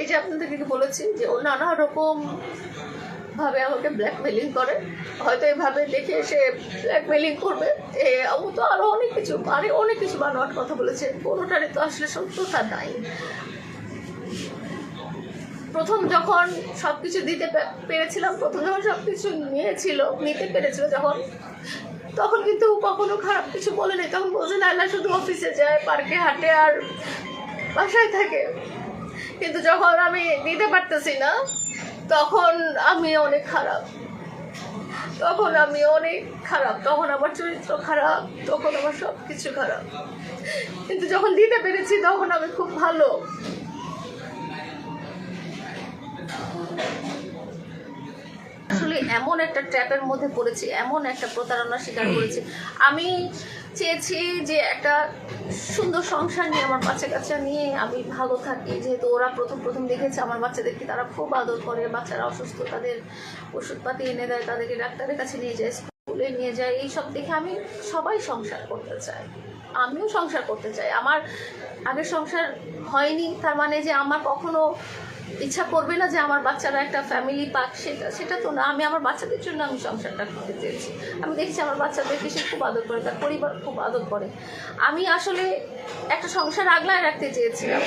এই যে আপনাদেরকে বলেছি যে ও নানা রকম ভাবে আমাকে ব্ল্যাকমেলিং করে। হয়তো এভাবে দেখে সে ব্ল্যাকমেলিং করবে। এ, ও তো আরও অনেক কিছু, আরে অনেক কিছু বানোয়াট কথা বলেছে। কোনোটারই তো আসলে সত্যতা নাই। প্রথম যখন সব কিছু দিতে পেরেছিলাম, প্রথম যখন সব কিছু নিয়েছিল, নিতে পেরেছিল যখন, তখন কিন্তু কখনো খারাপ কিছু বলেনি। তখন বলছে লাইলা শুধু অফিসে যায় পার্কে হাঁটে আর বাসায় থাকে। কিন্তু যখন আমি দিতে পারতেছি না, তখন আমি অনেক খারাপ। তখন আমি অনেক খারাপ। তখন আমার চরিত্র খারাপ, তখন আমার সব কিছু খারাপ। কিন্তু যখন দিতে পেরেছি, তখন আমি খুব ভালো। এমন একটা ট্র্যাপের মধ্যে পড়েছি, এমন একটা প্রতারণার শিকার করেছি। আমি চেয়েছি যে একটা সুন্দর সংসার নিয়ে আমার বাচ্চা কাচ্চা নিয়ে আমি ভালো থাকি। যেহেতু ওরা প্রথম প্রথম দেখেছে আমার বাচ্চাদেরকে তারা খুব আদর করে, বাচ্চারা অসুস্থ, তাদের ওষুধপাতি এনে দেয়, তাদেরকে ডাক্তারের কাছে নিয়ে যায়, স্কুলে নিয়ে যায়, এইসব দেখে আমি সবাই সংসার করতে চাই। আমিও সংসার করতে চাই। আমার আগের সংসার হয়নি, তার মানে যে আমার কখনো ইচ্ছা করবে না যে আমার বাচ্চারা একটা ফ্যামিলি পাক, সেটা সেটা তো না। আমি আমার বাচ্চাদের জন্য আমি সংসারটা করতে চেয়েছি। আমি দেখছি আমার বাচ্চাদেরকে সে খুব আদর করে, তার পরিবার খুব আদর করে। আমি আসলে একটা সংসার আগলায় রাখতে চেয়েছিলাম।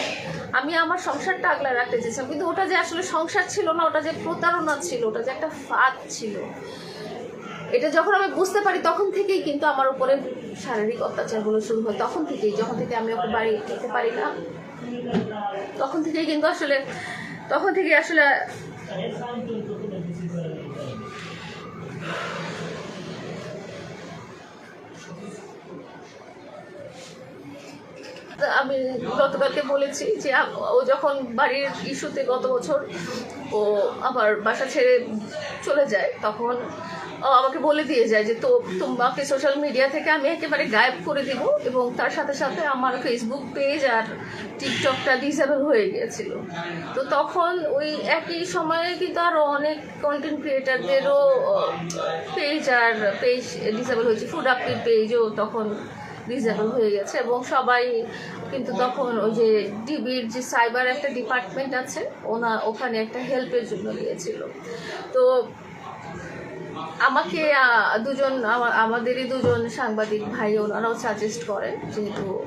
আমি আমার সংসারটা আগলায় রাখতে চেয়েছিলাম। কিন্তু ওটা যে আসলে সংসার ছিল না, ওটা যে প্রতারণা ছিল, ওটা যে একটা ফাঁদ ছিল, এটা যখন আমি বুঝতে পারি, তখন থেকেই কিন্তু আমার উপরে শারীরিক অত্যাচারগুলো শুরু হয়। তখন থেকেই, যখন থেকে আমি ওকে বাড়ি যেতে পারি না, তখন থেকেই কিন্তু আসলে তখন থেকে আসলে আমি গতকালকে বলেছি যে ও যখন বাড়ির ইস্যুতে গত বছর ও আমার বাসা ছেড়ে চলে যায়, তখন আমাকে বলে দিয়ে যায় যে, তো, তোমাকে সোশ্যাল মিডিয়া থেকে আমি একেবারে গায়েব করে দিব এবং তার সাথে সাথে আমার ফেসবুক পেজ আর টিকটকটা ডিসেবল হয়ে গিয়েছিল। তো তখন ওই একই সময়ে কিন্তু আরও অনেক কন্টেন্ট ক্রিয়েটারদেরও পেজ আর পেজ ডিসেবল হয়েছে। ফুড আপলির পেজও তখন ডিসেবল হয়ে গেছে এবং সবাই কিন্তু তখন ওই যে ডিবির যে সাইবার একটা ডিপার্টমেন্ট আছে, ওনা ওখানে একটা হেল্পের জন্য গিয়েছিল তো আমাকে দুজন আমা- আমাদেরই দুজন সাংবাদিক ভাই, ওনারাও সাজেস্ট করেন, যেহেতু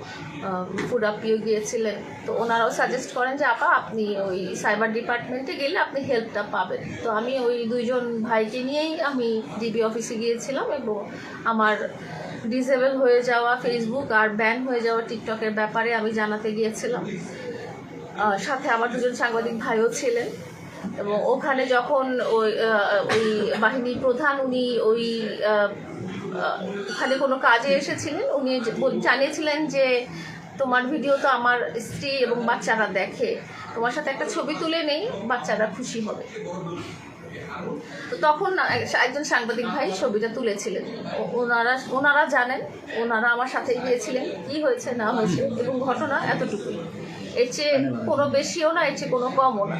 ফুড আপিও গিয়েছিলেন, তো ওনারাও সাজেস্ট করেন যে, আপা, আপনি ওই সাইবার ডিপার্টমেন্টে গেলে আপনি হেল্পটা পাবেন। তো আমি ওই দুইজন ভাইকে নিয়েই আমি ডিবি অফিসে গিয়েছিলাম এবং আমার ডিসেবল হয়ে যাওয়া ফেসবুক আর ব্যান হয়ে যাওয়া টিকটকের ব্যাপারে আমি জানাতে গিয়েছিলাম। সাথে আমার দুজন সাংবাদিক ভাইও ছিলেন। এবং ওখানে যখন ওই ওই বাহিনীর প্রধান, উনি ওই ওখানে কোনো কাজে এসেছিলেন, উনি জানিয়েছিলেন যে তোমার ভিডিও তো আমার স্ত্রী এবং বাচ্চারা দেখে, তোমার সাথে একটা ছবি তুলে নেই, বাচ্চারা খুশি হবে। তো তখন একজন সাংবাদিক ভাই ছবিটা তুলেছিলেন। ওনারা ওনারা জানেন, ওনারা আমার সাথে গিয়েছিলেন, কি হয়েছে, না হয়েছে, এবং ঘটনা এতটুকুই। এর চেয়ে কোনো বেশিও না, এর চেয়ে কোনো কমও না।